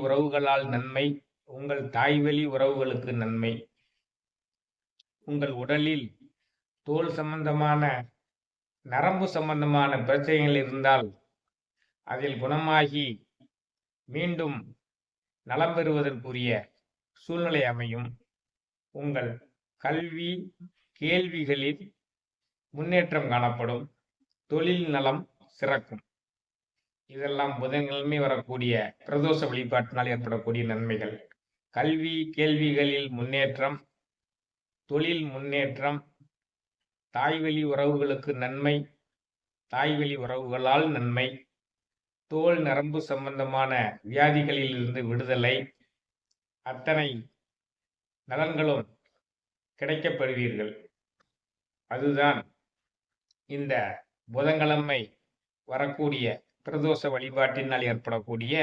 உறவுகளால் நன்மை உங்கள் தாய்வழி உறவுகளுக்கு நன்மை. உங்கள் உடலில் தோல் சம்பந்தமான நரம்பு சம்பந்தமான பிரச்சனைகள் இருந்தால் அதில் குணமாகி மீண்டும் நலம் பெறுவதற்குரிய சூழ்நிலை அமையும். உங்கள் கல்வி கேள்விகளில் முன்னேற்றம் காணப்படும். தொழில் நலம் சிறக்கும். இதெல்லாம் புதன்கிழமை வரக்கூடிய பிரதோஷ வழிபாட்டினால் ஏற்படக்கூடிய நன்மைகள். கல்வி கேள்விகளில் முன்னேற்றம் தொழில் முன்னேற்றம் தாய்வழி உறவுகளுக்கு நன்மை தாய்வழி உறவுகளால் நன்மை தோல் நரம்பு சம்பந்தமான வியாதிகளில் இருந்து விடுதலை அத்தனை நலன்களும் கிடைக்கப்படுவீர்கள். அதுதான் இந்த புதன்கிழமை வரக்கூடிய பிரதோஷ வழிபாட்டினால் ஏற்படக்கூடிய